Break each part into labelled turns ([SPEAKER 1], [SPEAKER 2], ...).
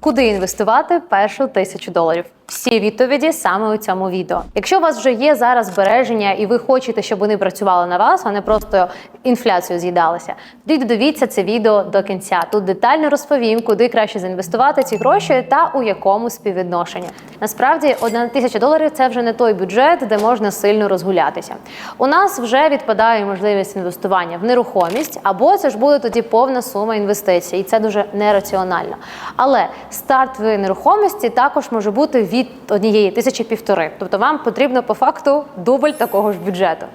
[SPEAKER 1] Куди інвестувати першу тисячу доларів? Всі відповіді саме у цьому відео. Якщо у вас вже є зараз збереження і ви хочете, щоб вони працювали на вас, а не просто інфляцію з'їдалися, тоді дивіться це відео до кінця. Тут детально розповім, куди краще заінвестувати ці гроші та у якому співвідношенні. Насправді, одна тисяча доларів це вже не той бюджет, де можна сильно розгулятися. У нас вже відпадає можливість інвестування в нерухомість, або це ж буде тоді повна сума інвестицій, і це дуже нераціонально. Але старт в нерухомості також може бути від однієї тисячі півтори. Тобто вам потрібно по факту дубль такого ж бюджету.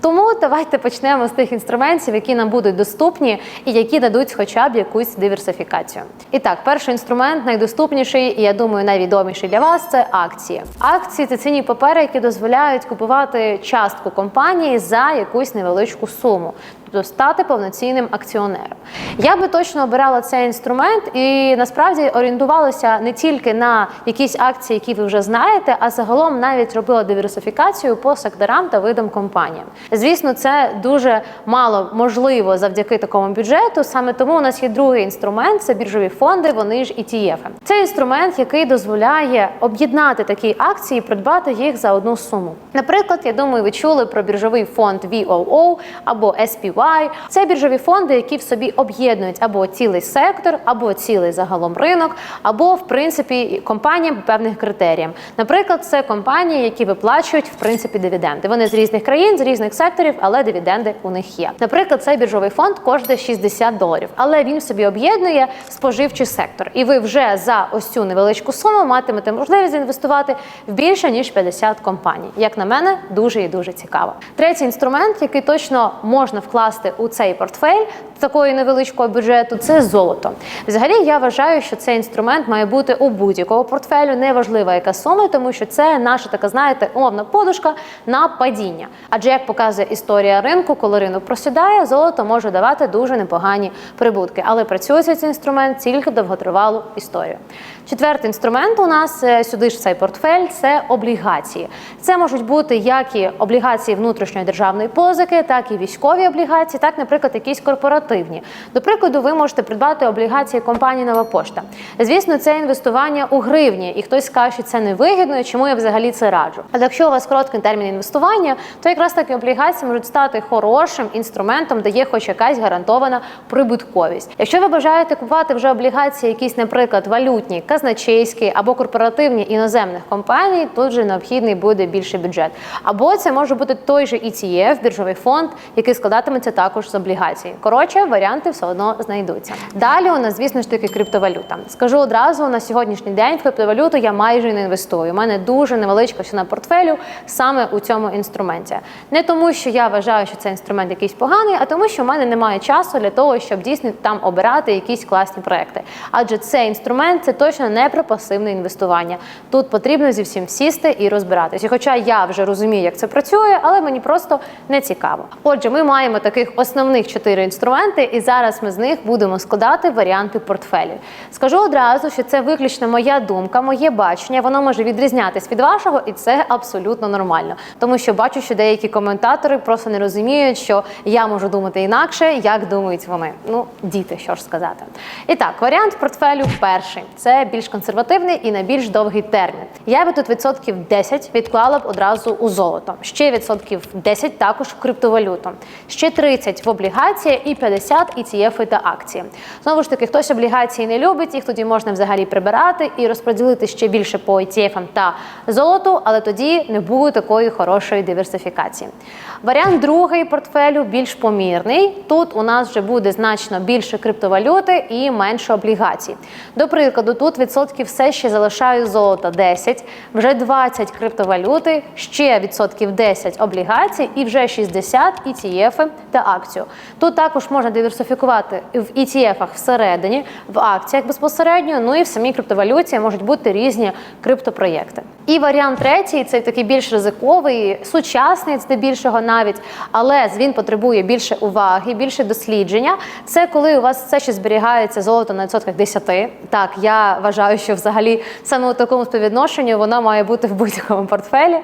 [SPEAKER 1] Тому давайте почнемо з тих інструментів, які нам будуть доступні і які дадуть хоча б якусь диверсифікацію. І так, перший інструмент найдоступніший, і я думаю, найвідоміший для вас це акції. Акції це цінні папери, які дозволяють купувати частку компанії за якусь невеличку суму. Тобто стати повноцінним акціонером. Я би точно обирала цей інструмент і насправді орієнтувалася не тільки на якісь акції, які ви вже знаєте, а загалом навіть робила диверсифікацію по секторам та видам компаніям. Звісно, це дуже мало можливо завдяки такому бюджету. Саме тому у нас є другий інструмент це біржові фонди, вони ж ETF. Це інструмент, який дозволяє об'єднати такі акції, і придбати їх за одну суму. Наприклад, я думаю, ви чули про біржовий фонд VOO або SPY. Це біржові фонди, які в собі об'єднують або цілий сектор, або цілий загалом ринок, або в принципі компаніям певних критеріям. Наприклад, це компанії, які виплачують в принципі дивіденди. Вони з різних країн, з різних секторів, але дивіденди у них є. Наприклад, цей біржовий фонд коштує 60 доларів, але він в собі об'єднує споживчий сектор. І ви вже за ось цю невеличку суму матимете можливість інвестувати в більше ніж 50 компаній. Як на мене, дуже і дуже цікаво. Третій інструмент, який точно можна вкласти у цей портфель такої невеличкого бюджету, це золото. Взагалі, я вважаю, що цей інструмент має бути у будь-якого портфелю, неважливо яка сума, тому що це наша така, знаєте, умовна подушка на падіння. Адже як показує історія ринку, коли ринок просідає, золото може давати дуже непогані прибутки. Але працює цей інструмент тільки в довготривалу історію. Четвертий інструмент у нас е, сюди ж цей портфель це облігації. Це можуть бути як і облігації внутрішньої державної позики, так і військові облігації, так, наприклад, якісь корпоративні. До прикладу, ви можете придбати облігації компанії Нова Пошта. Звісно, це інвестування у гривні, і хтось скаже, що це невигідно, і чому я взагалі це раджу. Але якщо у вас короткий термін інвестування, то якраз такі облігації можуть стати хорошим інструментом, де є хоч якась гарантована прибутковість. Якщо ви бажаєте купувати вже облігації, якісь, наприклад, валютні, казначейські або корпоративні іноземних компаній, тут вже необхідний буде більший бюджет. Або це може бути той же ETF, біржовий фонд, який складатиметься також з облігацій. Коротше, варіанти все одно знайдуться. Далі у нас, звісно ж таки, криптовалюта. Скажу одразу на сьогоднішній день в криптовалюту я майже не інвестую. У мене дуже невеличка ціна портфелю саме у цьому інструменті. Не тому, що я вважаю, що цей інструмент якийсь поганий, а тому, що в мене немає часу для того, щоб дійсно там обирати якісь класні проекти. Адже цей інструмент це точно не про пасивне інвестування. Тут потрібно зі всім сісти і розбиратися. Хоча я вже розумію, як це працює, але мені просто не цікаво. Отже, ми маємо таких основних чотири інструменти, і зараз ми з них будемо складати варіанти портфелів. Скажу одразу, що це виключно моя думка, моє бачення. Воно може відрізнятись від вашого, і це абсолютно нормально. Тому що бачу, що деякі коментатори просто не розуміють, що я можу думати інакше, як думають вони. Ну, діти, що ж сказати. І так, варіант портфелю перший це більш консервативний і на більш довгий термін. Я би тут відсотків 10 відклала б одразу у золото, ще відсотків 10 також в криптовалюту, ще 30 в облігації і 50 ETF та акції. Знову ж таки, хтось облігації не любить, їх тоді можна взагалі прибирати і розподілити ще більше по ETF та золоту, але тоді не буде такої хорошої диверсифікації. Варіант другий портфелю більш помірний. Тут у нас вже буде значно більше криптовалюти і менше облігацій. До прикладу, тут відсотків все ще залишаю золота 10, вже 20 криптовалюти, ще відсотків 10 облігацій і вже 60 ETF та акцію. Тут також можна диверсифікувати в ETF всередині, в акціях безпосередньо, ну і в самій криптовалюті можуть бути різні криптопроєкти. І варіант третій це такий більш ризиковий, сучасний, здебільшого навіть, але він потребує більше уваги, більше дослідження. Це коли у вас все ще зберігається золото на відсотках 10. Так, я вважаю, що взагалі саме у такому співвідношенні воно має бути в будь-якому портфелі.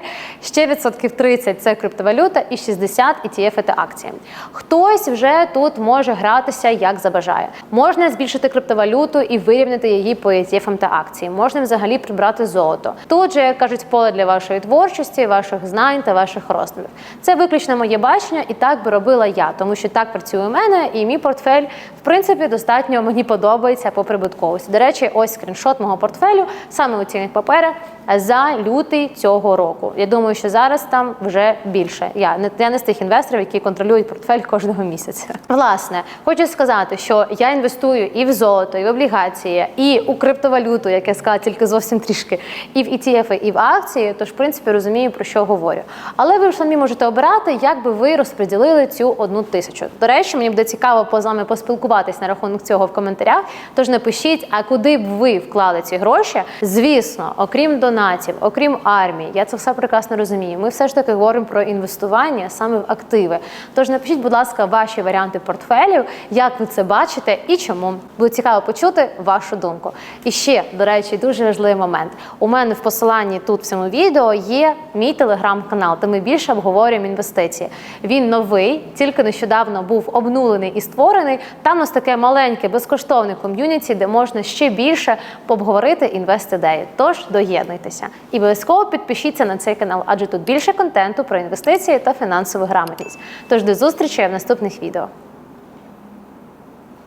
[SPEAKER 1] Ще відсотків 30 – це криптовалюта і 60 – ETF та акції. Хтось вже тут може гратися як забажає. Можна збільшити криптовалюту і вирівняти її по ETF та акції. Можна взагалі прибрати золото. Тут же як кажуть поле для вашої творчості, ваших знань та ваших розмірів. Це виключно моє бачення, і так би робила я, тому що так працює у мене, і мій портфель в принципі достатньо мені подобається по прибутковості. До речі, ось скріншот мого портфелю саме у цінних паперах за лютий цього року. Я думаю, що зараз там вже більше. Я не я не з тих інвесторів, які контролюють портфель кожного місяця. Власне, хочу сказати, що я інвестую і в золото, і в облігації, і у криптовалюту, як я сказала, тільки зовсім трішки, і в ETF, і в акції. Тож, в принципі, розумію про що говорю. Але ви ж самі можете обирати, як би ви розподілили цю одну тисячу. До речі, мені буде цікаво з вами поспілкуватись на рахунок цього в коментарях. Тож напишіть, а куди б ви вклали ці гроші? Звісно, окрім донатів, окрім армії, я це все прекрасно розумію. Ми все ж таки говоримо про інвестування саме в активи. Тож напишіть, будь ласка, ваші варіанти портфелів, як ви це бачите і чому. Буде цікаво почути вашу думку. І ще, до речі, дуже важливий момент. У мене в посиланні тут в цьому відео є мій телеграм-канал, де ми більше обговорюємо інвестиції. Він новий, тільки нещодавно був обнулений і створений. Там у нас таке маленьке безкоштовне ком'юніті, де можна ще більше пообговорити інвест-ідеї. Тож доєднуйтеся і обов'язково підпишіться на цей канал, адже тут більше контенту про інвестиції та фінансову грамотність. Тож до зустрічі в наступних відео.